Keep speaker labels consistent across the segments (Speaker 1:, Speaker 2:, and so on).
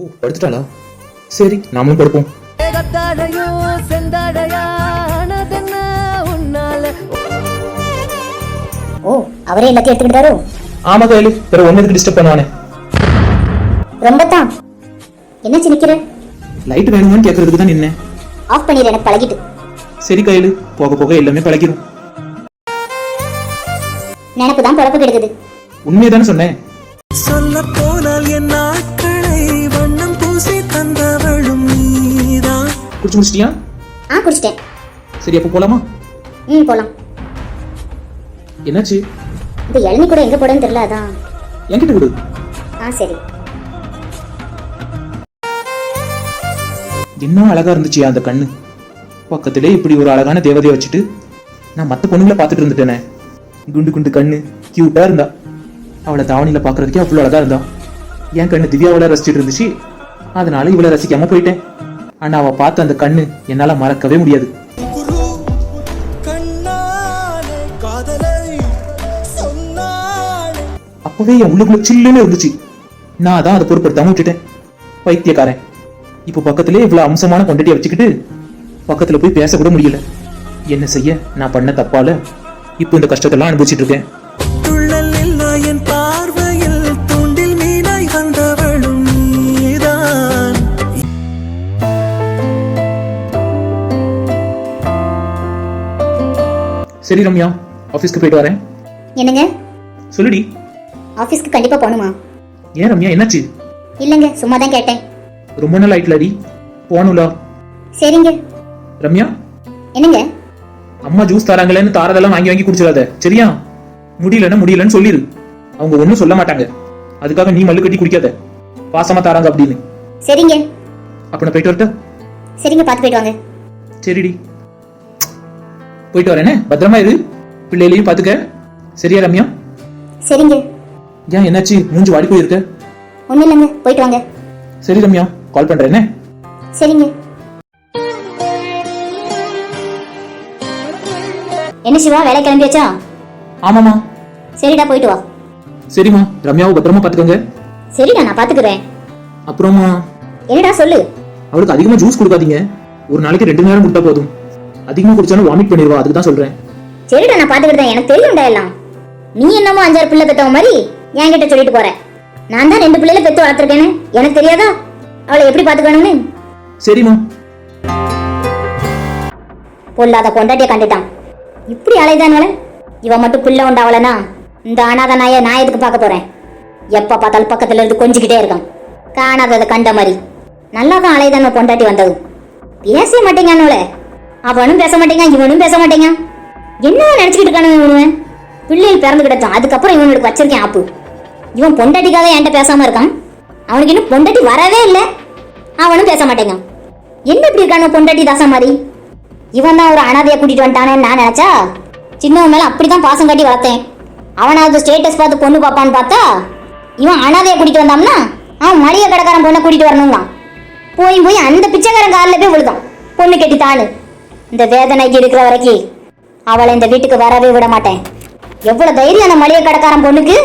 Speaker 1: ஓ படுத்துட்டாளா சரி நாமளும் படுப்போம்.
Speaker 2: ஓ அவரே எல்லாத்தையும் எடுத்துக்கிட்டாரோ?
Speaker 1: ஆமா கையில பிற ஒன்னு டிஸ்டர்ப் பண்ணுவானே
Speaker 2: ரொம்ப தான் என்னாச்சு நிக்கிற?
Speaker 1: லைட் வேணுமான்னு கேட்கறதுக்கு தான் நின்னேன்.
Speaker 2: ஆஃப் பண்ணிடு எனக்கு பழகிட்டு.
Speaker 1: சரி கையில. போக போக எல்லாமே பழகிரும்.
Speaker 2: நினப்பு தான் பொழப்பு கெடுக்குது
Speaker 1: உண்மையை தானே சொன்னேன்.
Speaker 3: சொல்ல போனால்
Speaker 1: குடிச்சு முடிச்சிட்டியா?
Speaker 2: ஆ குடிச்சிட்டேன்.
Speaker 1: சரி அப்போ போலாமா?
Speaker 2: ம் போலாம்.
Speaker 1: என்னாச்சு?
Speaker 2: இந்த இளநீ கூட எங்க போடன்னு தெரியல அதான்.
Speaker 1: என்கிட்ட விடு
Speaker 2: ஆ சரி.
Speaker 1: என்ன அழகா இருந்துச்சு அந்த கண்ணு? பக்கத்திலே இப்படி ஒரு அழகான தேவதையை வச்சுட்டு நான் மத்த பொண்ணுங்களை பார்த்துட்டு இருந்துட்டேனே. குண்டு குண்டு கண்ணு கியூட்டா இருந்தா. அவளை தாவணியில பாக்குறதுக்கே அவ்வளவு அழகா இருந்தா. என் கண்ணு திவ்யாவோட ரசிச்சிட்டு இருந்துச்சு. அதனால இவளை ரசிக்காம போயிட்டேன். ஆனா அவ பார்த்த அந்த கண்ணு என்னால மறக்கவே முடியாது. அப்பவே என் உள்ளுக்குள்ள சில்லுன்னு இருந்துச்சு. நான் தான் அதை பொருட்படுத்தாம விட்டுட்டேன். பைத்தியக்காரன். இப்போ பக்கத்திலே இவ்வளவு அம்சமான கொண்டட்டியை வச்சுக்கிட்டு பக்கத்துல போய் பேச கூட முடியல. என்ன செய்ய? நான் பண்ண தப்பால இப்போ இந்த கஷ்டத்தெல்லாம் அனுபவிச்சிட்டு இருக்கேன். சரி ரம்யா ஆபீஸ்க்கு போயிட்டு வரேன்.
Speaker 2: என்னங்க?
Speaker 1: சொல்லுடி.
Speaker 2: ஆஃபீஸ்க்கு கண்டிப்பா போகணுமா?
Speaker 1: ஏன் ரம்யா என்னாச்சு?
Speaker 2: இல்லைங்க சும்மா தான் கேட்டேன்.
Speaker 1: ரொம்ப நாள் ஆயிட்டலடி. போகணும்ல.
Speaker 2: சரிங்க.
Speaker 1: ரம்யா?
Speaker 2: என்னங்க?
Speaker 1: அம்மா ஜூஸ் தராங்களேன்னு தாரதெல்லாம் வாங்கி வாங்கி குடிச்சிடாத. சரியா? முடியலன்னா முடியலன்னு சொல்லிரு. அவங்க ஒன்றும் சொல்ல மாட்டாங்க. அதுக்காக நீ மல்லு கட்டி குடிக்காத. பாசமா தாராங்க அப்படின்னு.
Speaker 2: சரிங்க.
Speaker 1: அப்ப நான் போயிட்டு வரட்டா?
Speaker 2: சரிங்க பார்த்து போயிட்டு வாங்க.
Speaker 1: சரிடி. போயிட்டு வரேனே? பத்திரமா இரு. பிள்ளைகளையும் பாத்துக்க சரியா ரம்யா?
Speaker 2: சரிங்க.
Speaker 1: ஏன் என்னாச்சு? மூஞ்சி வாடி போயிருக்க.
Speaker 2: ஒன்றும் இல்லைங்க போயிட்டு வாங்க.
Speaker 1: சரி ரம்யா. கால் பண்றேனே?
Speaker 2: சரிங்க. என்ன சிவா வேலை கிளம்பியாச்சா?
Speaker 1: ஆமாமா
Speaker 2: சரிடா போயிட்டு வா.
Speaker 1: சரிம்மா. ரம்யாவை பத்திரமா பாத்துக்கோங்க
Speaker 2: சரிடா நான் பாத்துக்கிறேன்
Speaker 1: அப்புறமா?
Speaker 2: என்னடா சொல்லு?
Speaker 1: அவளுக்கு அதிகமா ஜூஸ் கொடுக்காதீங்க. ஒரு நாளைக்கு ரெண்டு நேரம் கொடுத்தா போதும். அதிகமா குடிச்சாலும் வாமிட் பண்ணிடுவா அதுக்கு தான் சொல்றேன்.
Speaker 2: சரிடா நான் பாத்துக்கிட்டேன் எனக்கு தெரியும்டா எல்லாம். நீ என்னமோ அஞ்சாறு பிள்ளை பெத்தவ மாதிரி என்கிட்ட சொல்லிட்டு போற. நான் தான் ரெண்டு பிள்ளைல பெத்து வளர்த்துருக்கேன்னு எனக்கு தெரியாதா? அவளை எப்படி பாத்துக்கணும்னு
Speaker 1: சரிம்மா
Speaker 2: பொல்லாத பொண்டாட்டிய கண்டுட்டான். இப்படி அலைதானவள இவன் மட்டும் பிள்ளை உண்டாவலனா இந்த அனாத நாய நான் எதுக்கு பார்க்க போறேன்? எப்ப பார்த்தாலும் பக்கத்துல இருந்து கொஞ்சிக்கிட்டே இருக்கான். காணாததை கண்ட மாதிரி. நல்லா தான் அலைதான பொண்டாட்டி வந்தது பேச மாட்டேங்கானோல அவனும் பேச மாட்டேங்க இவனும் பேச மாட்டேங்க. என்ன நினைச்சுக்கிட்டு இருக்கானு இவனுவன்? பிள்ளைகள் பிறந்து கிடச்சான் அதுக்கப்புறம் இவனுக்கு வச்சிருக்கேன் ஆப்பு. இவன் பொண்டாட்டிக்காக என்கிட்ட பேசாம இருக்கான். அவனுக்கு இன்னும் பொண்டாட்டி வரவே இல்லை. அவனும் பேச மாட்டேங்க. என்ன இப்படி இருக்கானு பொண்டாட்டி தாசா மாதிரி? இவன் தான் ஒரு அனாதையை கூட்டிட்டு வந்துட்டானேன்னு நான் நினைச்சா? சின்னவன் மேல அப்படிதான் பாசம் காட்டி வளர்த்தேன். அவனாவது ஸ்டேட்டஸ் பார்த்து பொண்ணு பார்ப்பான்னு பார்த்தா இவன் அனாதையை கூட்டிட்டு வந்தான்னா அவன் மளிகை கடைக்காரன் பொண்ணை கூட்டிட்டு வரணும்தான் போய் போய் அந்த பிச்சைக்காரன் காலில் போய் விழுதான் பொண்ணு கெட்டித்தான்னு. இந்த வேதனைக்கு இருக்கிற வரைக்கும் அவளை இந்த வீட்டுக்கு வரவே விட மாட்டேன். எவ்வளவு தைரியம் அந்த மளிகை கடைக்காரன் பொண்ணுக்கு?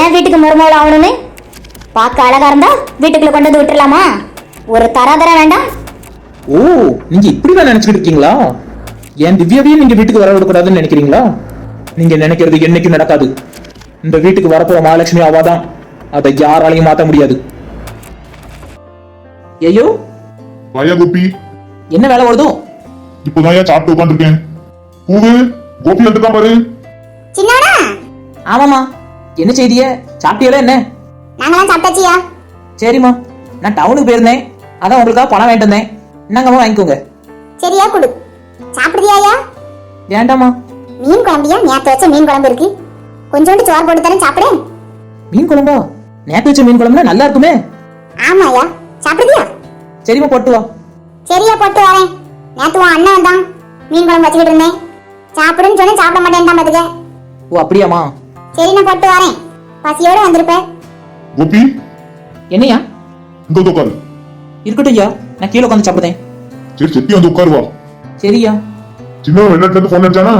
Speaker 2: என் வீட்டுக்கு மருமகள் ஆகணும்னு? பார்க்க அழகா இருந்தா வீட்டுக்குள்ள கொண்டு வந்து விட்டுறலாமா? ஒரு தராதர வேண்டாம்.
Speaker 1: ஓ நீங்க இப்படிதான் நினைச்சுக்கிட்டு இருக்கீங்களா? என் திவ்யாவையும் நீங்க வீட்டுக்கு வர விடக்கூடாதுன்னு நினைக்கிறீங்களா? நீங்க நினைக்கிறது என்னைக்கும் நடக்காது. இந்த வீட்டுக்கு வரப்போற மகாலட்சுமி அவாதான். அதை யாராலையும் மாத்த முடியாது. ஐயோ! என்ன வேலை வருதோ?
Speaker 4: இப்போதான் ஏன் சாப்பிட்டு உட்காந்துருக்கேன் பூவு கோபி வந்துட்டான் பாரு.
Speaker 2: சின்னவனா?
Speaker 1: ஆமாமா என்ன செய்திய? சாப்பிட்டீங்களா என்ன?
Speaker 2: நாங்களாம் சாப்பிட்டாச்சியா?
Speaker 1: சரிம்மா. நான் டவுனுக்கு போயிருந்தேன். அதான் உங்களுக்காக பணம் வேண்டிட்டு வந்தேன். என்னங்கம்மா வாங்கிக்கோங்க.
Speaker 2: சரியா கொடு. சாப்பிடுறியாயா
Speaker 1: வேண்டாமா
Speaker 2: மீன் குழம்பியா? நேத்து வச்ச மீன் குழம்பு இருக்கு. கொஞ்சோண்டு சோறு போட்டு தரேன் சாப்பிடு
Speaker 1: மீன் குழம்பா? நேத்து வச்ச மீன் குழம்புனா நல்லா இருக்குமே.
Speaker 2: ஆமாயா சாப்பிடுறியா?
Speaker 1: சரிம்மா போட்டு வா.
Speaker 2: சரியா போட்டு வரேன். நேத்து உன் அண்ணன் வந்தான். மீன் குழம்பு வச்சுக்கிட்டு இருந்தேன். சாப்பிடுன்னு சொன்னேன் சாப்பிட மாட்டேன்டான் பாத்துக்க.
Speaker 1: ஓ அப்படியாம்மா?
Speaker 2: சரி நான் போட்டு வரேன். பசியோட வந்திருப்பேன்
Speaker 4: கோபி?
Speaker 1: என்னையா?
Speaker 4: இங்க வந்து உட்காரு.
Speaker 1: இருக்கட்டும் ஐயா நான் கீழே உட்காந்து சாப்பிடுதேன்
Speaker 4: சரி செட்டி வந்து உட்காருவா
Speaker 1: சரியா?
Speaker 4: சின்னவன் வெளிநாட்டுல இருந்து போன் அடிச்சானா?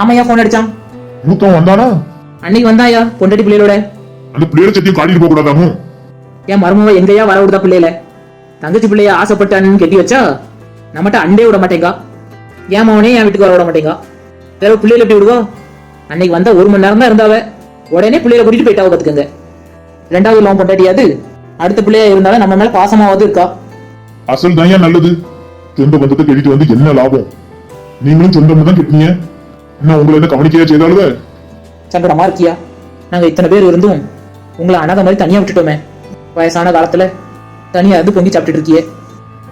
Speaker 1: ஆமாய்யா ஃபோன் அடிச்சான்.
Speaker 4: மூத்தவன் வந்தானா?
Speaker 1: அன்னைக்கு வந்தாயா பொண்டாட்டி பிள்ளைகளோட.
Speaker 4: அந்த பிள்ளையோட செட்டியும் காட்டிட்டு போக கூடாதாமோ?
Speaker 1: என் மருமவ எங்கேயா வர விடுதா பிள்ளையில? தங்கச்சி பிள்ளைய ஆசைப்பட்டான்னு கெட்டி வச்சா? நம்மகிட்ட அண்டே விட மாட்டேங்கா. என் மவனே என் வீட்டுக்கு வர விட மாட்டேங்கா. வேற பிள்ளையில எப்படி விடுவா? அன்னைக்கு வந்தா ஒரு மணி நேரம் தான் இருந்தாவ. உடனே பிள்ளையில கூட்டிட்டு போயிட்டாவ பாத்துக்கங்க ரெண்டாவது லோன் பொண்டாட்டியாது அடுத்த பிள்ளையா இருந்தாலும் நம்ம மேல பாசமாவது இருக்கா?
Speaker 4: அசல் தான் நல்லது. சொந்த பந்தத்தை கெட்டிட்டு வந்து என்ன லாபம்? நீங்களும் சொந்தம் தான் கெட்டினீங்க. என்ன உங்களை என்ன கவனிக்கையா செய்தாலுவ
Speaker 1: சங்கடமா இருக்கியா? நாங்க இத்தனை பேர் இருந்தும் உங்களை அனாதை மாதிரி தனியா விட்டுட்டோமே. வயசான காலத்துல தனியா இருந்து பொங்கி சாப்பிட்டுட்டு இருக்கியே.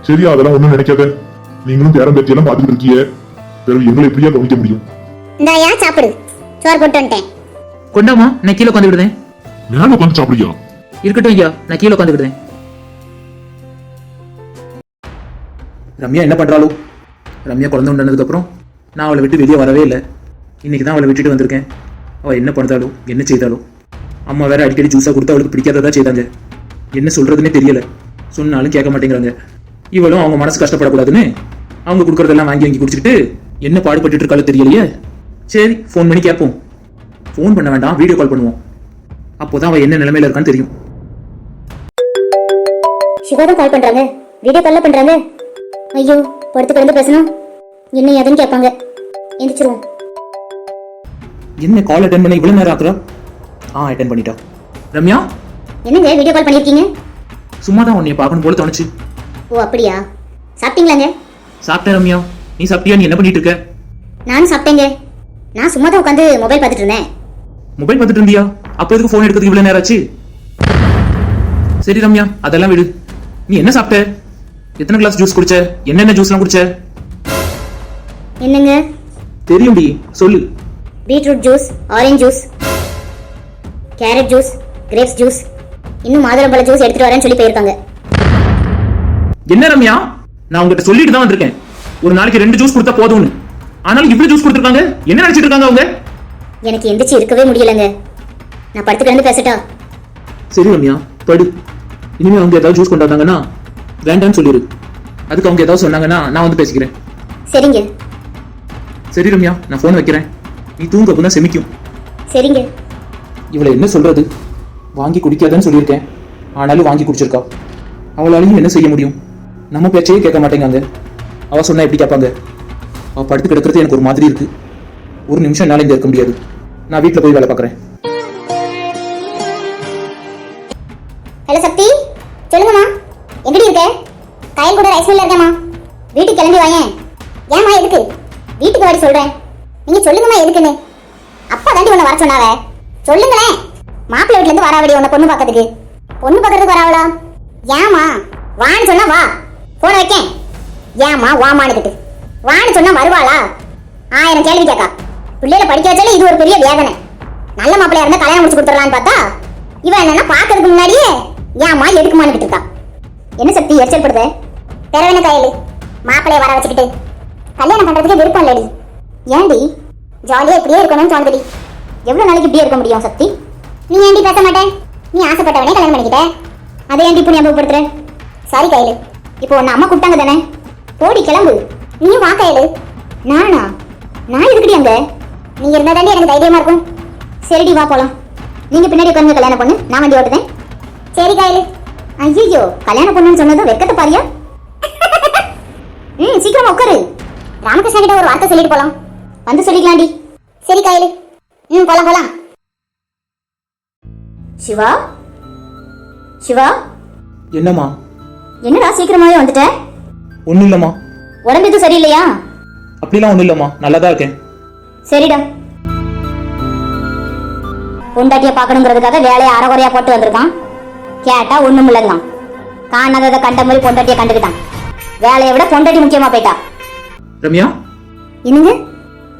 Speaker 4: சரி அதெல்லாம் ஒண்ணும் நினைக்காத. நீங்களும் பேரம் பேத்தி எல்லாம் பாத்துட்டு இருக்கீங்க. பிறகு எங்களை எப்படியா கவனிக்க முடியும்?
Speaker 2: இந்தாயா சாப்பிடு. சோறு போட்டு வந்துட்டேன்.
Speaker 1: கொண்டாமா நான் கீழே உட்காந்து விடுதேன்
Speaker 4: மேல உட்காந்து சாப்பிடுறியா?
Speaker 1: இருக்கட்டும் ஐயா நான் கீழே உட்காந்து விடுதேன் ரம்யா என்ன பண்றாளோ? ரம்யா குழந்தை உண்டானதுக்கு அப்புறம் நான் அவளை விட்டு வெளியே வரவே இல்லை. இன்னைக்கு தான் அவளை விட்டுட்டு வந்திருக்கேன். அவள் என்ன பண்ணுறாளோ என்ன செய்தாலோ அம்மா வேற அடிக்கடி ஜூஸாக கொடுத்து அவளுக்கு பிடிக்காததா செய்தாங்க. என்ன சொல்றதுன்னே தெரியல. சொன்னாலும் கேட்க மாட்டேங்கிறாங்க. இவளும் அவங்க மனசு கஷ்டப்படக்கூடாதுன்னு அவங்க கொடுக்கறதெல்லாம் வாங்கி வாங்கி குடிச்சிட்டு என்ன பாடுபட்டுட்டு இருக்காளோ தெரியலையே? சரி ஃபோன் பண்ணி கேட்போம். ஃபோன் பண்ண வேண்டாம் வீடியோ கால் பண்ணுவோம். அப்போதான் அவ என்ன நிலைமையில இருக்கான்னு தெரியும்.
Speaker 2: சிவா தான் கால் பண்றாங்க. வீடியோ கால்ல பண்றாங்க. ஐயோ படுத்து கிடந்து பேசணும். என்ன ஏதுன்னு கேட்பாங்க. எந்திரிச்சிருவோம்.
Speaker 1: என்ன கால் அட்டன் பண்ண இவ்வளவு நேரம் ஆக்குறா? ஆ அட்டன் பண்ணிட்டா. ரம்யா?
Speaker 2: என்னங்க வீடியோ கால் பண்ணிருக்கீங்க
Speaker 1: சும்மா தான் உன்னைய பார்க்கணும் போல தோணுச்சு.
Speaker 2: ஓ அப்படியா? சாப்பிட்டீங்களாங்க?
Speaker 1: சாப்பிட்டேன் ரம்யா. நீ சாப்பிட்டியா? நீ என்ன பண்ணிட்டு இருக்க
Speaker 2: நானும் சாப்பிட்டேங்க. நான் சும்மா தான் உட்காந்து மொபைல் பார்த்துட்டு இருந்தேன்.
Speaker 1: மொபைல் பார்த்துட்டு இருந்தியா? அப்ப எதுக்கு ஃபோன் எடுக்கிறதுக்கு இவ்வளவு நேரம் ஆச்சு? சரி ரம்யா அதெல்லாம் விடு. நீ என்ன சாப்பிட்ட? எத்தனை கிளாஸ் ஜூஸ் குடிச்ச? என்னென்ன ஜூஸ்லாம் குடிச்ச?
Speaker 2: என்னங்க?
Speaker 1: தெரியும்டி. சொல்லு.
Speaker 2: Beetroot juice orange juice carrot juice grapes juice. இன்னும் மாதுளம்பழ ஜூஸ் எடுத்துட்டு வரேன்னு சொல்லி போயிருக்காங்க.
Speaker 1: என்ன ரம்யா? நான் உங்ககிட்ட சொல்லிட்டு தான் வந்திருக்கேன். ஒரு நாளைக்கு ரெண்டு ஜூஸ் கொடுத்தா போதும்னு. ஆனாலும் இவ்வளவு ஜூஸ் கொடுத்துருக்காங்க? என்ன நினைச்சிட்டு இருக்காங்க அவங்க?
Speaker 2: எனக்கு எந்திரிச்சு இருக்கவே முடியலங்க. நான் படுத்து கிடந்து பேசட்டா?
Speaker 1: சரி ரம்யா படு. இனிமே அவங்க ஏதாவது ஜூஸ் கொண்டு வந்தாங்கன்னா வேண்டாம்னு சொல்லிடு அதுக்கு அவங்க ஏதாவது சொன்னாங்கன்னா நான் வந்து பேசிக்கிறேன்.
Speaker 2: சரிங்க.
Speaker 1: சரி ரம்யா நான் ஃபோன் வைக்கிறேன். நீ தூங்க அப்பதான் செமிக்கும்.
Speaker 2: சரிங்க.
Speaker 1: இவளை என்ன சொல்றது? வாங்கி குடிக்காதன்னு சொல்லியிருக்கேன். ஆனாலும் வாங்கி குடிச்சிருக்கா. அவளாலையும் என்ன செய்ய முடியும்? நம்ம பேச்சையே கேட்க மாட்டேங்காங்க அவ சொன்னா எப்படி கேட்பாங்க? அவ படுத்து கிடக்கிறது எனக்கு ஒரு மாதிரி இருக்கு. ஒரு நிமிஷம் என்னால இங்க இருக்க முடியாது. நான் வீட்டுல போய் வேலை பார்க்குறேன்.
Speaker 2: ஹலோ சக்தி சொல்லுங்கம்மா. எப்படி இருக்க? கயல் கூட ரைஸ் மில்ல இருக்கேம்மா. வீட்டுக்கு கிளம்பி வாங்க ஏம்மா எதுக்கு? வீட்டுக்கு வாடி சொல்றேன். நீங்க சொல்லுங்கம்மா எதுக்குன்னு. அப்பா தாண்டி உன்னை வர சொன்னாவ சொல்லுங்களேன். மாப்பிள்ளை வீட்டுல இருந்து வராவடி உன்னை பொண்ணு பார்க்கறதுக்கு. பொண்ணு பார்க்கறதுக்கு வராவளா? ஏமா வான்னு சொன்னா வா. போன வைக்கேன். ஏம்மா வாமானுக்கிட்டு வான்னு சொன்னா வருவாளா? ஆயிரம் கேள்வி கேட்கா பிள்ளையில படிக்க வச்சாலே இது ஒரு பெரிய வேதனை. நல்ல மாப்பிள்ளையா இருந்தா கல்யாணம் முடிச்சு கொடுத்துடலான்னு பார்த்தா இவன் என்னன்னா பாக்குறதுக்கு முன்னாடியே ஏம்மா எதுக்குமானுக்கிட்டு இருக்கா என்ன சக்தி எரிச்சல் படுத? தெரவன கையலு. மாப்பிளைய வர வச்சுக்கிட்டு. கல்யாணம் பண்றதுக்கு விருப்பம் இல்லடி. ஏன்டி? ஜாலியா இப்படியே இருக்கணும்னு தோணுதுடி. எவ்வளவு நாளைக்கு இப்படியே இருக்க முடியும் சக்தி? நீ ஏண்டி பேச மாட்டேன் நீ ஆசைப்பட்டவனே கல்யாணம் பண்ணிக்கிட்ட. அதை ஏண்டி இப்போ ஞாபகப்படுத்துற சாரி கையலு. இப்போ உன்னை அம்மா கூப்பிட்டாங்க தானே? போடி கிளம்பு. நீயும் வா கையலு நானா? நான் எதுக்குடி அங்க? நீ இருந்தா தாண்டி எனக்கு தைரியமா இருக்கும். சரிடி வா போலாம். நீங்க பின்னாடி உட்காந்து கல்யாணம் பொண்ணு. நான் வண்டி ஓட்டுதேன் சரி காயலு ஐயோ கல்யாண பொண்ணுன்னு சொன்னதும் வெக்கத்தை பாரியா? ம் சீக்கிரம் உட்காரு. ராமகிருஷ்ணா கிட்ட ஒரு வார்த்தை சொல்லிட்டு போலாம். வந்து சொல்லிக்கலாம்டி. சரி காயலு ம் போலாம் போலாம். சிவா? சிவா?
Speaker 1: என்னம்மா?
Speaker 2: என்னடா சீக்கிரமாவே வந்துட்ட?
Speaker 1: ஒண்ணும் இல்லம்மா
Speaker 2: உடம்பு எதுவும் சரியில்லையா?
Speaker 1: அப்படிலாம் ஒண்ணும் இல்லம்மா நல்லா தான் இருக்கேன்.
Speaker 2: சரிடா. பொண்டாட்டிய பார்க்கணுங்கிறதுக்காக வேலையை அறகுறையா போட்டு வந்திருக்கான். கேட்டா ஒண்ணும் இல்லைங்களாம். காணாததை கண்ட மாதிரி பொண்டாட்டிய கண்டுக்கிட்டான். வேலையை விட பொண்டாட்டி முக்கியமா போயிட்டா.
Speaker 1: ரம்யா?
Speaker 2: என்னங்க?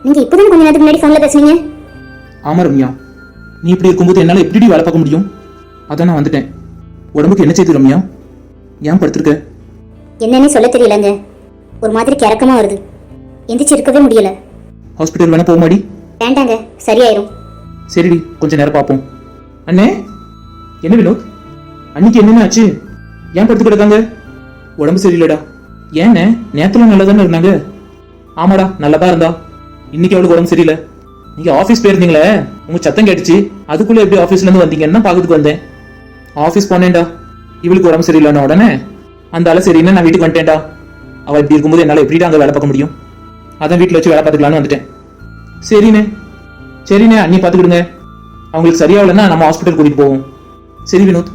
Speaker 2: நீங்க இப்பதான் கொஞ்ச நேரத்துக்கு முன்னாடி போன்ல பேசுனீங்க?
Speaker 1: ஆமா ரம்யா. நீ இப்படி இருக்கும்போது என்னால எப்படி வேலை பார்க்க முடியும்? அதான் நான் வந்துட்டேன். உடம்புக்கு என்ன செய்யுது ரம்யா? ஏன் படுத்திருக்க
Speaker 2: என்னன்னு சொல்ல தெரியலங்க. ஒரு மாதிரி கிறக்கமா வருது. எந்திரிச்சு இருக்கவே முடியல.
Speaker 1: ஹாஸ்பிட்டல் வேணா போக மாடி
Speaker 2: வேண்டாங்க சரியாயிரும்.
Speaker 1: சரிடி கொஞ்ச நேரம் பார்ப்போம். அண்ணே என்ன வினோத்? அன்னைக்கு என்னென்ன ஆச்சு? ஏன் படுத்து கிடக்காங்க உடம்பு சரியில்லடா. ஏண்ணே நேத்துல நல்லா தானே இருந்தாங்க? ஆமாடா நல்லா தான் இருந்தா. இன்னைக்கு அவளுக்கு உடம்பு சரியில்லை. நீங்க ஆபீஸ் போயிருந்தீங்களே? உங்க சத்தம் கேட்டுச்சு. அதுக்குள்ள எப்படி ஆபீஸ்ல இருந்து வந்தீங்கன்னு பாக்கிறதுக்கு வந்தேன். ஆபீஸ் போனேன்டா. இவளுக்கு உடம்பு சரியில்லைன உடனே அந்த ஆளு சரின்னு நான் வீட்டுக்கு வந்துட்டேன்டா. அவள் இப்படி இருக்கும்போது என்னால எப்படிடா அங்க வேலை பார்க்க முடியும்? அதான் வீட்டுல வச்சு வேலை பார்த்துக்கலான்னு வந்துட்டேன். சரிண்ணே. சரிண்ணே அண்ணி பார்த்துக்கிடுங்க. அவங்களுக்கு சரியாகலன்னா நம்ம ஹாஸ்பிட்டல் கூட்டிட்டு போவோம். சரி வினோத்.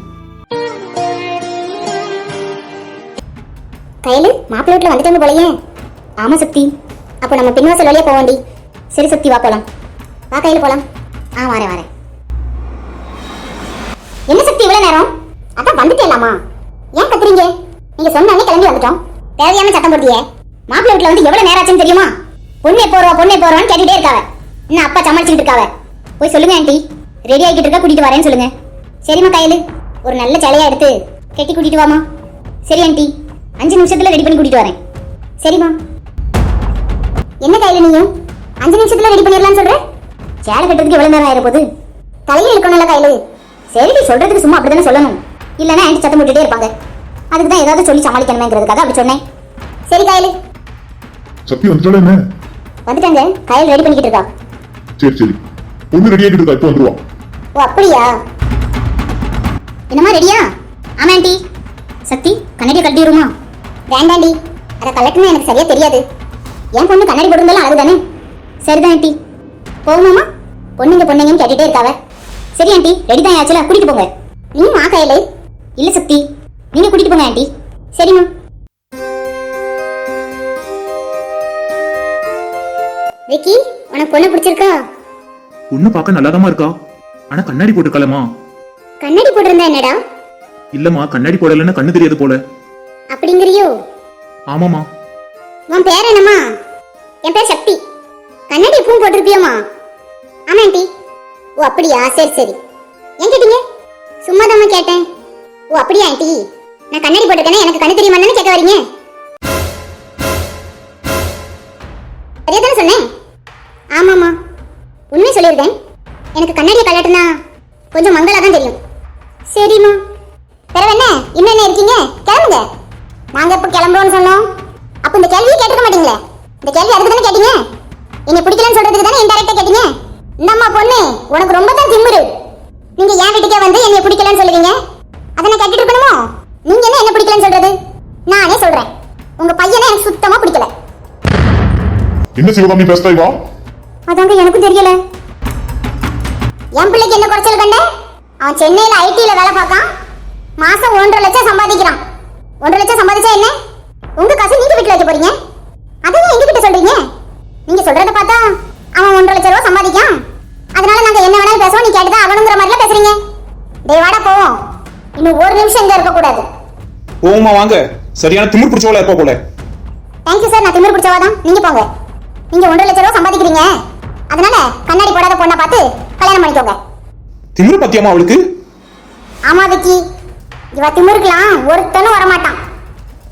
Speaker 2: கையில் மாப்பிள்ளை வீட்டில் வந்துட்டாங்க போலையே. ஆமாம் சக்தி. அப்போ நம்ம பின்வாசல் வழியா போவோண்டி. சரி சக்தி வா போலாம். வா கையில் போகலாம் ஆ வரேன் வரேன். என்ன சக்தி இவ்வளோ நேரம்? அதான் வந்துட்டேலாமா? ஏன் கத்துறீங்க? நீங்க சொன்னாலே கிளம்பி வந்துட்டோம். தேவையான சட்டம் போட்டியே. மாப்பிள்ளை வீட்டுல வந்து எவ்வளவு நேரம் ஆச்சுன்னு தெரியுமா? பொண்ணே போறோம் பொண்ணே போறோம்னு கேட்டுட்டே இருக்காவ. இன்னும் அப்பா சமாளிச்சுட்டு இருக்காவ? போய் சொல்லுங்க ஆண்டி ரெடி ஆகிட்டு இருக்கா? கூட்டிட்டு வரேன்னு சொல்லுங்க. சரிம்மா கையில ஒரு நல்ல சிலையா எடுத்து கட்டி கூட்டிட்டு வாமா சரி ஆண்டி அஞ்சு நிமிஷத்துல ரெடி பண்ணி கூட்டிட்டு வரேன். சரிம்மா. என்ன கையில நீயும்? அஞ்சு நிமிஷத்துல ரெடி பண்ணிடலாம்னு சொல்ற? சேலை கட்டுறதுக்கு எவ்வளவு நேரம் ஆயிரம் போகுது தலையில இருக்கணும்ல கையில சரி நீ சொல்றதுக்கு சும்மா அப்படிதானே சொல்லணும். இல்லைன்னா ஆண்டி சத்தம் போட்டுட்டே இருப்பாங்க. அதுக்கு தான் ஏதாவது சொல்லி சமாளிக்கணுமேங்கிறதுக்காக அப்படி சொன்னேன். சரி கையில.
Speaker 4: சக்தி வந்துட்டாலும் என்ன?
Speaker 2: வந்துட்டாங்க. கையில் ரெடி பண்ணிக்கிட்டு இருக்கா.
Speaker 4: சரி சரி. பொண்ணு ரெடி ஆகிட்டு இருக்கா? இப்போ வந்துருவா.
Speaker 2: ஓ அப்படியா? என்னம்மா ரெடியா ஆமா ஆண்டி சக்தி கண்ணாடியை கட்டிடுமா வேண்டாண்டி அதை கலட்டுன்னு எனக்கு சரியா தெரியாது. என் பொண்ணு கண்ணாடி போடுறதாலும் அழகுதானே? சரிதான் ஆண்டி போகுமாமா பொண்ணுங்க பொண்ணுங்கன்னு கேட்டுட்டே இருக்காவ. சரி ஆண்டி ரெடி தான் ஆச்சுல? கூட்டிட்டு போங்க. நீ மா கையில. இல்ல சக்தி நீங்க கூட்டிட்டு போங்க ஆண்டி. சரிம்மா விக்கி உனக்கு பொண்ணு பிடிச்சிருக்கா?
Speaker 1: பொண்ணு பார்க்க நல்லாதாம்மா இருக்கா? ஆனா கண்ணாடி போட்டுருக்கலமா
Speaker 2: கண்ணாடி போட்டிருந்தா என்னடா?
Speaker 1: இல்லம்மா கண்ணாடி போடலைன்னா கண்ணு தெரியாது போல.
Speaker 2: அப்படிங்கிறியோ?
Speaker 1: ஆமாமா
Speaker 2: உன் பேர் என்னம்மா? என் பேர் சக்தி. கண்ணாடி எப்பவும் போட்டிருப்பியோமா ஆமா ஆண்டி. ஓ அப்படியா? சரி சரி. ஏன் கேட்டீங்க? சும்மா தான் கேட்டேன். ஓ அப்படியா ஆண்டி? நான் கண்ணாடி போட்டிருக்கேனே எனக்கு கண்ணு தெரியுமான்னு கேட்க வரீங்க? சரியா தானே சொன்னேன்? ஆமாம்மா. உண்மை சொல்லியிருக்கேன். எனக்கு கண்ணாடியை கலாட்டினா கொஞ்சம் மங்களா தான் தெரியும். சரிம்மா. பிறகு என்ன? இன்னும் என்ன இருக்கீங்க? கிளம்புங்க. நாங்கள் எப்போ கிளம்புறோம்னு சொன்னோம். அப்போ இந்த கேள்வியை கேட்டுக்க மாட்டீங்களே? இந்த கேள்வி அதுக்கு தானே கேட்டீங்க? என்னை பிடிக்கலன்னு சொல்றதுக்கு தானே இன்டெரக்டா கேட்டீங்க? இந்தம்மா பொண்ணு உனக்கு ரொம்ப தான் திமிரு. நீங்க என் வீட்டுக்கே வந்து என்னை பிடிக்கலன்னு சொல்லுவீங்க? அதை நான் கேட்டுட்டு இருக்கணுமோ? நீங்க என்ன என்ன பிடிக்கலன்னு சொல்றது? நானே சொல்றேன். உங்க பையனை எனக்கு சுத்தமா பிடிக்கல.
Speaker 4: என்ன சிவகாமி பேசுறா இவா?
Speaker 2: அதாங்க எனக்கும் தெரியல. என் பிள்ளைக்கு என்ன குறைச்சல் கண்ட அவன் சென்னையில ஐடில வேலை பார்க்கான். மாசம் ஒன்றரை லட்சம் சம்பாதிக்கிறான். ஒன்றரை லட்சம் சம்பாதிச்சா என்ன? உங்க காசு நீங்க வீட்டுல வைக்க போறீங்க? அதையும் எங்க கிட்ட சொல்றீங்க? நீங்க சொல்றத பார்த்தா அவன் ஒன்றரை லட்சம் ரூபாய் சம்பாதிக்கான் அதனால நாங்க என்ன வேணாலும் பேசுவோம். நீ கேட்டுதான் அவனுங்கிற மாதிரிலாம் பேசுறீங்க. டேய் வாடா போவோம். இன்னும் ஒரு நிமிஷம் இங்க இருக்க கூடாது
Speaker 1: போமா வாங்க? சரியான திமிர் பிடிச்சவளா இருப்பா போல.
Speaker 2: தேங்க்யூ சார் நான் திமிர் பிடிச்சவா தான் நீங்க போங்க. நீங்க ஒன்றரை லட்சம் ரூபாய் சம்பாதிக்கிறீங்க. அதனால கண்ணாடி போடாத பொண்ணை பார்த்து கல்யாணம் பண்ணிக்கோங்க.
Speaker 1: திமிரு பத்தியமா அவளுக்கு?
Speaker 2: ஆமா விக்கி. இவ திமிருக்கலாம். ஒருத்தனும் வரமாட்டான்.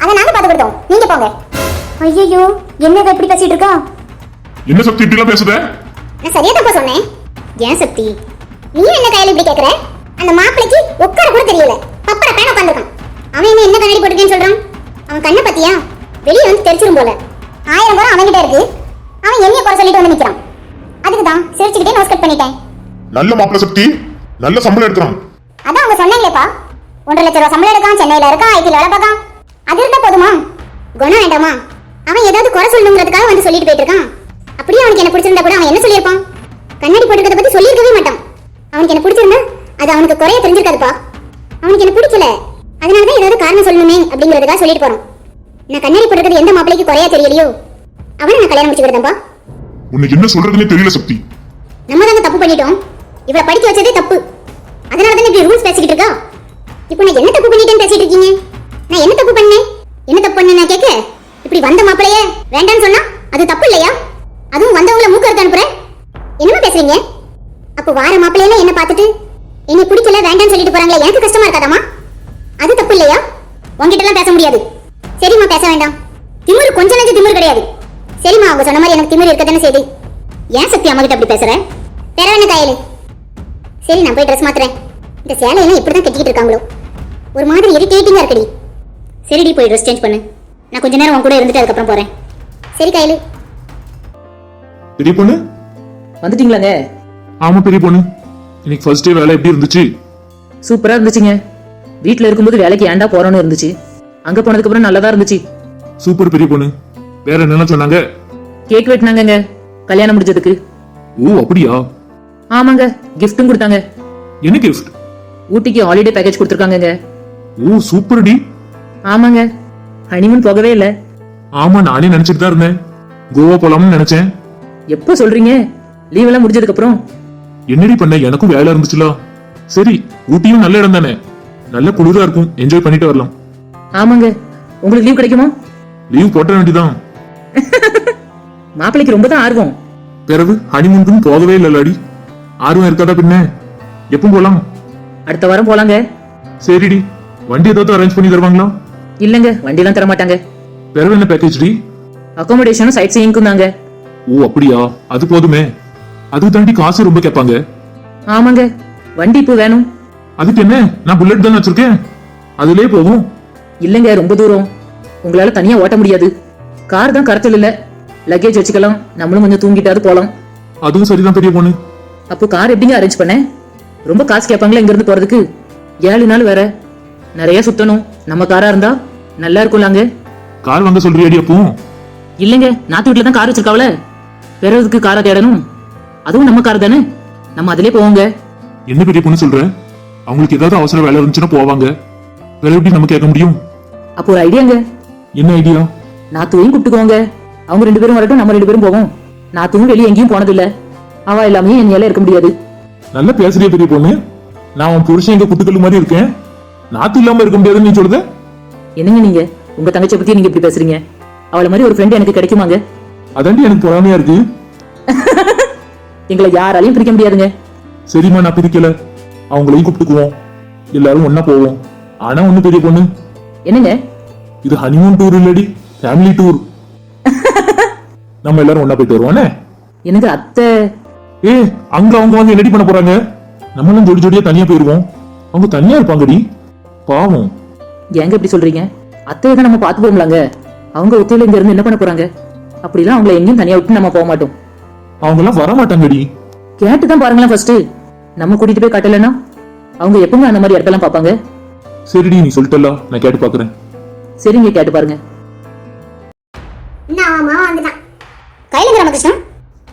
Speaker 2: அதை நாங்க பார்த்து கொடுத்தோம். நீங்க போங்க. ஐயோ என்ன எப்படி பேசிட்டு இருக்கா
Speaker 4: என்ன சக்தி இப்படி எல்லாம் பேசுத?
Speaker 2: நான் சரியா தப்பா சொன்னேன். ஏன் சக்தி? நீ என்ன கையில இப்படி கேக்குற? அந்த மாப்பிளைக்கு உட்கார கூட தெரியல. பப்பட பேன உட்காந்துருக்கான் அவன் என்ன என்ன கண்ணாடி போட்டுக்கேன்னு சொல்றான்? அவன் கண்ணை பத்தியா வெளியே வந்து தெரிச்சிரும் போல. ஆயிரம் பேரும் அவன்கிட்ட இருக்கு. அவன் என்னைய குறை சொல்லிட்டு வந்து நிக்கிறான். அதுக்கு தான் சிரிச்சுக்கிட்டே நோஸ் கட் பண்ணிட்டேன்.
Speaker 4: நல்ல மாப்பிள்ள சக்தி நல்ல சம்பளம் எடுக்கிறான்.
Speaker 2: அதான் அவங்க சொன்னாங்களேப்பா. ஒன்றரை லட்ச ரூபா சம்பளம் எடுக்கான் சென்னையில இருக்கான் ஐடில வேலை பார்க்கான். அது இருந்தா போதுமா? குணம் வேண்டாமா? அவன் ஏதாவது குறை சொல்லணுங்கிறதுக்காக வந்து சொல்லிட்டு போயிட்டு இருக்கான் அப்படியே அவனுக்கு என்ன பிடிச்சிருந்தா கூட அவன் என்ன சொல்லியிருப்பான்? கண்ணாடி போட்டுக்கிறத பத்தி சொல்லியிருக்கவே மாட்டான். அவனுக்கு என்ன பிடிச்சிருந்தா அது அவனுக்கு குறைய தெரிஞ்சிருக்காதுப்பா. அவனுக்கு என்ன பிடிக்கல. அதனால தான் ஏதாவது காரணம் சொல்லணுமே அப்படிங்கிறதுக்காக சொல்லிட்டு போறான் நான் கண்ணாடி போட்டுக்கிறது எந்த மாப்பிளைக்கு குறையா தெரியலையோ? அவனை நான் கல்யாணம் முடிச்சுக்கிறேன்ப்பா
Speaker 4: உனக்கு என்ன சொல்றதுன்னே தெரியல சக்தி.
Speaker 2: நம்ம தாங்க தப்பு பண்ணிட்டோம். இவளை படிக்க வச்சதே தப்பு. அதனால தானே இப்படி ரூல்ஸ் பேசிக்கிட்டு இருக்கா? இப்போ நான் என்ன தப்பு பண்ணிட்டேன்னு பேசிட்டு இருக்கீங்க? நான் என்ன தப்பு பண்ணேன்? என்ன தப்பு பண்ணேன் நான் கேட்க? இப்படி வந்த மாப்பிளைய வேண்டாம்னு சொன்னா அது தப்பு இல்லையா? அதுவும் வந்தவங்கள மூக்க எடுத்து அனுப்புறேன் என்னமா பேசுறீங்க? அப்போ வார மாப்பிள்ளையில என்ன பார்த்துட்டு? என்னை பிடிக்கல வேண்டாம்னு சொல்லிட்டு போறாங்களே எனக்கு கஷ்டமா இருக்காதாமா அது தப்பு இல்லையா? உங்ககிட்ட எல்லாம் பேச முடியாது. சரிம்மா பேச வேண்டாம். திமிரு கொஞ்ச நஞ்சு திமிரு கிடையாது. சரிம்மா அவங்க சொன்ன மாதிரி எனக்கு திமிரு இருக்க தானே செய்யுது. ஏன் சக்தி அம்மா கிட்ட அப்படி பேசுற? வேற என்ன கையில சரி நான் போய் ட்ரெஸ் மாத்துறேன். இந்த சேலையெல்லாம் இப்படி தான் கட்டிக்கிட்டு இருக்காங்களோ? ஒரு மாதிரி இரிட்டேட்டிங்கா இருக்குடி. சரிடி போய் ட்ரெஸ் சேஞ்ச் பண்ணு. நான் கொஞ்ச நேரம் உன் கூட இருந்துட்டு அதுக்கப்புறம் போறேன். சரி கையில
Speaker 4: பெரிய பொண்ணு?
Speaker 1: வந்துட்டீங்களாங்க?
Speaker 4: ஆமா பெரிய பொண்ணு. இன்னைக்கு ஃபர்ஸ்ட் டே வேலை எப்படி இருந்துச்சு?
Speaker 1: சூப்பரா இருந்துச்சுங்க. வீட்ல இருக்கும்போது வேலைக்கு ஏன்டா போறோம்னு இருந்துச்சு. அங்க போனதுக்கு அப்புறம் நல்லதா இருந்துச்சு.
Speaker 4: சூப்பர் பெரிய பொண்ணு. வேற என்னென்ன சொன்னாங்க?
Speaker 1: கேக் வெட்டினாங்கங்க கல்யாணம் முடிஞ்சதுக்கு.
Speaker 4: ஓ அப்படியா?
Speaker 1: ஆமாங்க கிஃப்ட்டும் கொடுத்தாங்க.
Speaker 4: என்ன கிஃப்ட்
Speaker 1: ஊட்டிக்கு ஹாலிடே பேக்கேஜ் கொடுத்துருக்காங்கங்க.
Speaker 4: ஓ சூப்பர் டி.
Speaker 1: ஆமாங்க ஹனிமூன் போகவே இல்ல.
Speaker 4: ஆமா நானே நினைச்சிட்டு தான் இருந்தேன். கோவா போலாம்னு நினைச்சேன்.
Speaker 1: எப்போ சொல்றீங்க? லீவ் எல்லாம் முடிஞ்சதுக்கு அப்புறம்.
Speaker 4: என்னடி பண்ண? எனக்கும் வேலை இருந்துச்சுல. சரி ஊட்டியும் நல்ல இடம் தானே. நல்ல குளிரா இருக்கும். என்ஜாய் பண்ணிட்டு வரலாம்.
Speaker 1: ஆமாங்க. உங்களுக்கு லீவ் கிடைக்குமா?
Speaker 4: லீவ் போட்ட வேண்டியதான்
Speaker 1: மாப்பிள்ளைக்கு ரொம்ப தான் ஆர்வம்.
Speaker 4: பிறகு ஹனிமூனுக்கும் போகவே இல்லலாடி. ஆர்வம் இருக்காதா பின்ன? எப்போ போலாம்?
Speaker 1: அடுத்த வாரம் போலாங்க.
Speaker 4: சரிடி. வண்டி ஏதாவது அரேஞ்ச் பண்ணி தருவாங்களா?
Speaker 1: இல்லங்க. வண்டிலாம் தர மாட்டாங்க
Speaker 4: பிறகு என்ன பேக்கேஜ் டி?
Speaker 1: அகாமடேஷனும் சைட் சீயிங்க்கும் தாங்க.
Speaker 4: ஓ அப்படியா? அது போதுமே. அதுக்கு தாண்டி காசு ரொம்ப கேட்பாங்க.
Speaker 1: ஆமாங்க. வண்டி இப்போ வேணும்.
Speaker 4: அதுக்கு என்ன? நான் புல்லட் தானே வச்சிருக்கேன். அதுலயே போகும்.
Speaker 1: இல்லங்க ரொம்ப தூரம். உங்களால தனியா ஓட்ட முடியாது. கார் தான் கரத்தில் இல்ல. லக்கேஜ் வச்சுக்கலாம். நம்மளும் கொஞ்சம் தூங்கிட்டாவது போலாம்
Speaker 4: அதுவும் சரிதான் பெரிய பொண்ணு.
Speaker 1: அப்போ கார் எப்படிங்க அரேஞ்ச் பண்ண ரொம்ப காசு கேட்பாங்களா இங்க இருந்து போறதுக்கு? ஏழு நாள் வேற. நிறைய சுத்தணும். நம்ம காரா இருந்தா நல்லா இருக்கும்லாங்க.
Speaker 4: கார் வாங்க சொல்றியாடி அப்போ?
Speaker 1: இல்லைங்க நாத்து வீட்டுல தான் கார் வச்சிருக்காவல. வேற எதுக்கு காரை தேடணும். அதுவும் நம்ம கார் தானே? நம்ம அதிலே போவோங்க.
Speaker 4: என்ன பெரிய பொண்ணு சொல்ற? அவங்களுக்கு ஏதாவது அவசர வேலை இருந்துச்சுன்னா போவாங்க. வேற எப்படி நம்ம கேட்க முடியும்?
Speaker 1: அப்போ ஒரு ஐடியாங்க
Speaker 4: என்ன ஐடியா
Speaker 1: நாத்துவையும் கூப்பிட்டுக்கோங்க. அவங்க ரெண்டு பேரும் வரட்டும் நம்ம ரெண்டு பேரும் போவோம். நாத்துவும் வெளியே எங்கேயும் போனதில்ல. அவ எல்லாமே என்னால இருக்க முடியாது.
Speaker 4: நல்லா பேசுறிய பெரிய பொண்ணு. நான் உன் புருஷன் எங்க குட்டுக்கல் மாதிரி இருக்கேன். நாத்து இல்லாம இருக்க முடியாதுன்னு நீ சொல்லுத
Speaker 1: என்னங்க நீங்க? உங்க தங்கச்சியை பத்தி நீங்க இப்படி பேசுறீங்க? அவளை மாதிரி ஒரு ஃப்ரெண்ட் எனக்கு கிடைக்குமாங்க?
Speaker 4: அதாண்டி எனக்கு பொறாமையா இருக்கு.
Speaker 1: எங்களை யாராலையும் பிரிக்க முடியாதுங்க.
Speaker 4: சரிம்மா நான் பிரிக்கல. அவங்களையும் கூப்பிட்டுக்குவோம். எல்லாரும் ஒண்ணா போவோம். ஆனா ஒண்ணு பெரிய பொண்ணு.
Speaker 1: என்னங்க?
Speaker 4: இது ஹனிமூன் டூர் இல்லடி ஃபேமிலி டூர் நம்ம எல்லாரும் ஒண்ணா போயிட்டு வருவோம் என்ன?
Speaker 1: எனக்கு அத்தை?
Speaker 4: ஏ அங்க அவங்க வந்து என்னடி பண்ண போறாங்க? நம்மளும் ஜோடி ஜோடியா தனியா போயிருவோம். அவங்க தனியா இருப்பாங்கடி. பாவம்.
Speaker 1: ஏங்க இப்படி சொல்றீங்க? அத்தையை தான் நம்ம பார்த்து போகலாங்க அவங்க ஒத்தையில இங்க இருந்து என்ன பண்ண போறாங்க? அப்படிலாம் அவங்கள எங்கேயும் தனியா விட்டு நம்ம போக மாட்டோம்.
Speaker 4: அவங்க எல்லாம் வர மாட்டாங்கடி
Speaker 1: கேட்டு தான் பாருங்களேன் ஃபர்ஸ்ட் நம்ம கூட்டிட்டு போய் காட்டலன்னா அவங்க எப்பவுமே அந்த மாதிரி இடத்தெல்லாம் பார்ப்பாங்க.
Speaker 4: சரிடி நீ சொல்லிட்டல நான் கேட்டு பாக்குறேன்.
Speaker 1: சரிங்க கேட்டு பாருங்க.
Speaker 2: மாமா வந்துட்டான். கையில ராமகிருஷ்ணன்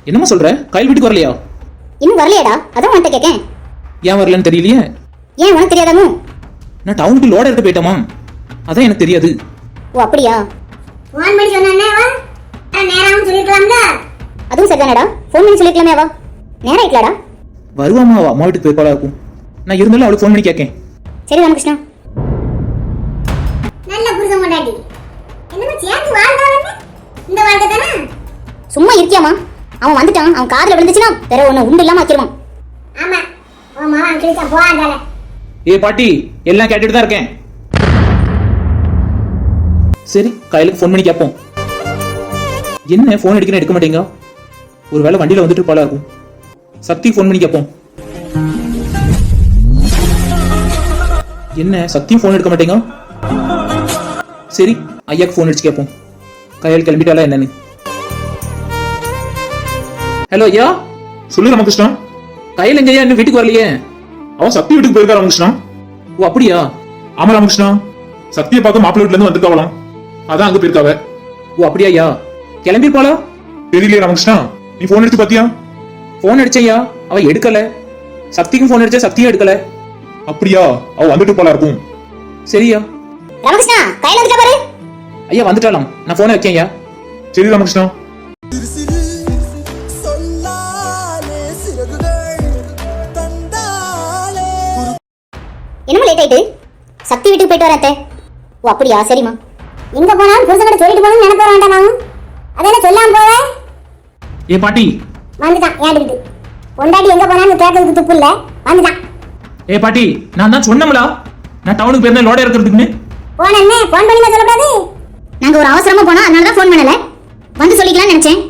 Speaker 5: என்னம்மா சொல்ற? கையில் வீட்டுக்கு வரலையா?
Speaker 2: இன்னும் வரலையாடா. அதான் உன்கிட்ட கேட்கேன்
Speaker 5: ஏன் வரலன்னு தெரியலையே?
Speaker 2: ஏன் உனக்கு தெரியாதாமு?
Speaker 5: நான் டவுனுக்கு லோட எடுத்து போயிட்டோமா? அதான் எனக்கு தெரியாது.
Speaker 2: ஓ அப்படியா?
Speaker 6: ஃபோன் பண்ணி சொன்னா நேராவும் சொல்லிருக்கலாம்ல
Speaker 2: அதுவும் சரிதானடா. ஃபோன் பண்ணி சொல்லிருக்கலாமே அவா. நேரம் ஆயிட்டலாடா.
Speaker 5: வருவாமா அவ அம்மா வீட்டுக்கு போய் இருக்கும் நான் இருந்தாலும் அவளுக்கு ஃபோன் பண்ணி கேட்கேன்.
Speaker 2: சரி ராமகிருஷ்ணா.
Speaker 6: நல்ல புருஷன் கொண்டாடி என்னமா சேர்த்து வாழ்ந்தாலும் இந்த வாழ்க்கை தானே?
Speaker 2: சும்மா இருக்கியாமா அவன் வந்துட்டான். அவன் காதுல விழுந்துச்சுன்னா வேற ஒண்ணு உண்டு இல்லாம ஆக்கிருவான்.
Speaker 6: ஆமா. உன் மகன் கிழிச்சா போகாதால.
Speaker 5: ஏ பாட்டி எல்லாம் கேட்டுட்டு தான் இருக்கேன். சரி கையிலுக்கு ஃபோன் பண்ணி கேட்போம். என்ன ஃபோன் எடுக்கணும் எடுக்க மாட்டேங்க? ஒருவேளை வண்டியில வந்துட்டு போல இருக்கும் சக்தி ஃபோன் பண்ணி கேட்போம் என்ன சக்தியும் ஃபோன் எடுக்க மாட்டேங்க? சரி ஐயாக்கு ஃபோன் அடிச்சு கேட்போம் கையால் கிளம்பிட்டாலா என்னன்னு. ஹலோ ஐயா?
Speaker 4: சொல்லு ரமகிருஷ்ணா.
Speaker 5: கையில் எங்க ஐயா இன்னும் வீட்டுக்கு வரலையே?
Speaker 4: அவன் சக்தி வீட்டுக்கு போயிருக்கா ராமகிருஷ்ணா?
Speaker 5: ஓ அப்படியா?
Speaker 4: ஆமா ராமகிருஷ்ணா. சக்தியை பார்க்க மாப்பிள்ளை வீட்டுல இருந்து வந்துருக்காவலாம் அதான் அங்க போயிருக்காவ.
Speaker 5: ஓ அப்படியா ஐயா? கிளம்பிருப்பாளா
Speaker 4: தெரியலையே ராமகிருஷ்ணா. நீ போன் எடுத்து பாத்தியா?
Speaker 5: ஃபோன் அடிச்சையா அவ எடுக்கல. சக்திக்கும் ஃபோன் அடிச்சா சக்தியும் எடுக்கல.
Speaker 4: அப்படியா? அவ வந்துட்டு போல இருக்கும்.
Speaker 5: சரியா?
Speaker 2: ராமகிருஷ்ணா கையில வந்துட்டா பாரு.
Speaker 5: ஐயா வந்துட்டாலாம். நான் ஃபோனை வைக்கேன் ஐயா
Speaker 4: சரி ராமகிருஷ்ணா.
Speaker 2: என்னமோ லேட் ஆயிட்டு? சக்தி வீட்டுக்கு போயிட்டு வரேன் அத்தை. ஓ அப்படியா? சரிம்மா.
Speaker 6: எங்க போனாலும் கிட்ட சொல்லிட்டு போகணும்னு நினைக்க வேண்டாம் அதெல்லாம் சொல்லாம போவேன்
Speaker 5: ஏ பாட்டி.
Speaker 6: வந்துட்டான் ஏடுக்கிட்டு பொண்டாட்டி எங்க போனான்னு கேட்கறதுக்கு துப்பு இல்ல வந்துட்டான்.
Speaker 5: ஏ பாட்டி நான் தான் சொன்னோம்ல நான் டவுனுக்கு போயிருந்தேன் லோட இருக்கிறதுக்குன்னு
Speaker 6: போனே போன் பண்ணி சொல்லக்கூடாது.
Speaker 2: நாங்க ஒரு அவசரமா போனோம் அதனால தான் ஃபோன் பண்ணல. வந்து சொல்லிக்கலாம்னு நினைச்சேன்.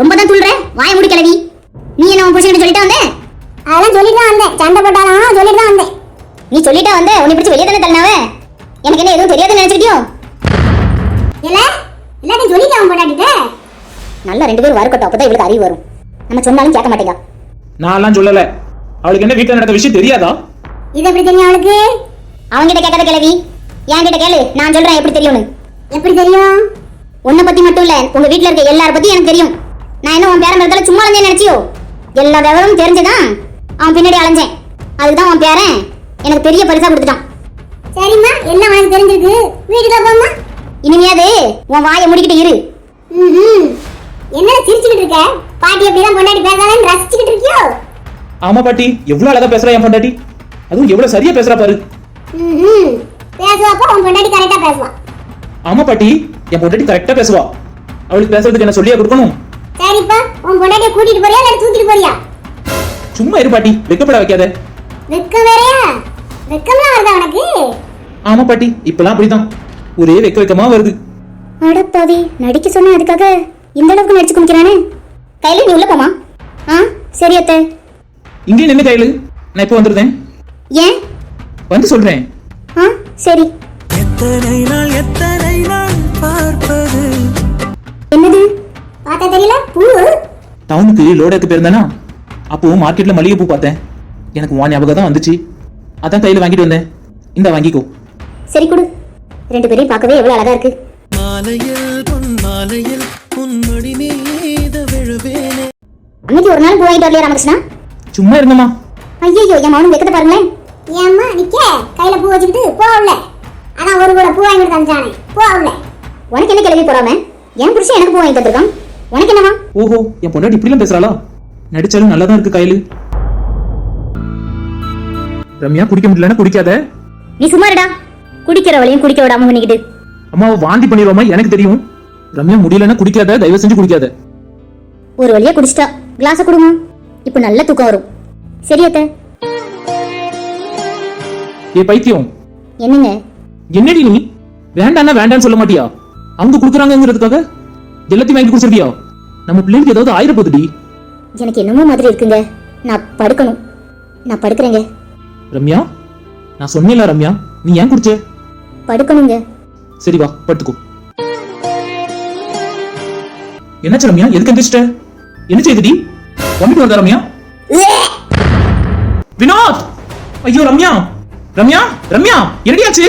Speaker 2: ரொம்ப தான் துள்ற வாய மூடி கிளவி. நீ என்ன உன் புருஷன்கிட்ட சொல்லிட்டா வந்த?
Speaker 6: அதெல்லாம் சொல்லிட்டு தான் வந்தேன். சண்டை போட்டாலும் சொல்லிட்டு தான் வந்தேன்.
Speaker 2: நீ சொல்லிட்டா வந்த உன்னை பிடிச்சி வெளியே தானே தள்ளினாவ? எனக்கு என்ன எதுவும் தெரியாதுன்னு நினைச்சிட்டியோ?
Speaker 6: இல்ல எல்லாத்தையும் சொல்லிட்டு அவன் பொண்டாட்டிட்ட
Speaker 2: நல்லா ரெண்டு பேரும் வரக்கட்டும் அப்பதான் இவளுக்கு அறிவு வரும். நம்ம சொன்னாலும் கேட்க மாட்டேங்க.
Speaker 5: நான்லாம் சொல்லல. அவளுக்கு என்ன வீட்டில் நடந்த விஷயம் தெரியாதா?
Speaker 6: இது எப்படி தெரியும் அவளுக்கு?
Speaker 2: அவங்கிட்ட கேட்காத கிழவி என்கிட்ட கேளு நான் சொல்றேன் எப்படி தெரியும்னு.
Speaker 6: எப்படி தெரியும்?
Speaker 2: உன்னை பத்தி மட்டும் இல்ல உங்க வீட்ல இருக்க எல்லார பத்தி எனக்கு தெரியும். நான் என்ன உன் பேரன் பிறந்தால சும்மா இருந்தே நினைச்சியோ? எல்லா விவரமும் தெரிஞ்சுதான் அவன் பின்னாடி அலைஞ்சேன். அதுதான் உன் பேரன் எனக்கு பெரிய பரிசா கொடுத்துட்டான்.
Speaker 6: சரிம்மா எல்லாம் உனக்கு தெரிஞ்சிருக்கு. வீட்டுக்கு போம்மா.
Speaker 2: இனிமையாது உன் வாயை முடிக்கிட்டு இரு.
Speaker 6: ம்ஹும். என்னடா சிரிச்சுக்கிட்டு இருக்க? பாட்டி எப்படிதான் கொண்டாடி பேசாதன்னு ரசிச்சுக்கிட்டு இருக்கியோ?
Speaker 1: ஆமா பாட்டி எவ்வளவு அழகா பேசுறா என் பொண்டாட்டி? அதுவும் எவ்வளவு சரியா பேசுறா பாரு.
Speaker 6: ம்ஹும். பேசுவாப்ப உன் கொண்டாடி கரெக்டா பேசுவான்
Speaker 1: ஆமா பாட்டி என் பொண்டாட்டி கரெக்டா பேசுவா. அவளுக்கு பேசுறதுக்கு என்ன சொல்லியா கொடுக்கணும்?
Speaker 6: சரிப்பா உன் கொண்டாடிய கூட்டிட்டு போறியா இல்ல தூக்கிட்டு போறியா?
Speaker 1: சும்மா இரு பாட்டி வெக்கப்பட வைக்காத.
Speaker 6: வெக்கம் வேறையா? வெக்கம்லாம் வருதா உனக்கு?
Speaker 1: ஆமா பாட்டி இப்பெல்லாம் அப்படிதான். ஒரே வெக்க வெக்கமா வருது.
Speaker 2: அடப்பாவி நடிக்க சொன்ன அதுக்காக. இந்த அளவுக்கு நடிச்சு குடிக்கிறானே கையில நீ உள்ள போமா ஆ சரி அத்தை.
Speaker 1: இங்கே நின்று கையில. நான் இப்ப வந்துருந்தேன்
Speaker 2: ஏன்?
Speaker 1: வந்து சொல்றேன்.
Speaker 2: ஆ சரி.
Speaker 3: எத்தனை நாள் எத்தனை நாள் பார்ப்பது?
Speaker 2: என்னது?
Speaker 6: பார்த்தா தெரியல? பூ?
Speaker 1: டவுனுக்கு லோடக்கு போயிருந்தேனா அப்போ மார்க்கெட்ல மல்லிகை பூ பார்த்தேன். எனக்கு உன் ஞாபகம் தான் வந்துச்சு. அதான் கையில வாங்கிட்டு வந்தேன். இந்த வாங்கிக்கோ.
Speaker 2: சரி கொடு. ரெண்டு பேரையும் பார்க்கவே எவ்வளவு அழகா இருக்கு.
Speaker 3: மாலையில் பொன் மாலையில்
Speaker 2: அன்னைக்கு ஒரு நாள் பூ வாங்கிட்டு வரலையா ராமகிருஷ்ணா?
Speaker 1: சும்மா இருங்கம்மா.
Speaker 2: ஐயோ என் மௌனம் வெக்கத்தை பாருங்களேன்.
Speaker 6: ஏம்மா நிக்க கையில பூ வச்சுக்கிட்டு போகல அதான் ஒரு கூட பூ வாங்கிட்டு தந்தானே போகல
Speaker 2: உனக்கு என்ன கிளம்பி போறாம? என் புருஷன் எனக்கு பூ வாங்கி தந்திருக்கான். உனக்கு என்னவா
Speaker 1: ஓஹோ என் பொண்டாட்டி இப்படிலாம் பேசுறாளா? நடிச்சாலும் நல்லா தான் இருக்கு கையில. ரம்யா குடிக்க முடியலன்னா குடிக்காத.
Speaker 2: நீ சும்மா இருடா. குடிக்கிறவளையும் குடிக்க விடாம பண்ணிக்கிட்டு
Speaker 1: அம்மாவை வாந்தி பண்ணிடுவோமா எனக்கு தெரியும். ரம்யா முடியலன்னா குடிக்காத தயவு செஞ்சு குடிக்காத.
Speaker 2: ஒரு வழியா குடிச்சிட்டா. கிளாஸ கொடுங்க இப்போ நல்ல தூக்கம் வரும். சரி அத்தை.
Speaker 1: ஏ பைத்தியம்.
Speaker 2: என்னங்க?
Speaker 1: என்னடி நீ? வேண்டான்னா வேண்டான்னு சொல்ல மாட்டியா? அவங்க குடுக்குறாங்கிறதுக்காக எல்லாத்தையும் வாங்கி குடிச்சிருக்கியா நம்ம பிள்ளைக்கு ஏதாவது ஆயிரப்போகுதுடி.
Speaker 2: எனக்கு என்னமோ மாதிரி இருக்குங்க. நான் படுக்கணும். நான் படுக்கிறேங்க.
Speaker 1: ரம்யா நான் சொன்னேன்ல ரம்யா நீ ஏன் குடிச்ச?
Speaker 2: படுக்கணுங்க.
Speaker 1: சரி வா படுத்துக்கோ. என்னாச்சு ரம்யா? எதுக்கு எந்திரிச்சிட்ட? என்ன செய்துடி? வந்துட்டு வருதா ரம்யா? வினோத்! ஐயோ ரம்யா! ரம்யா! ரம்யா! என்னடியாச்சு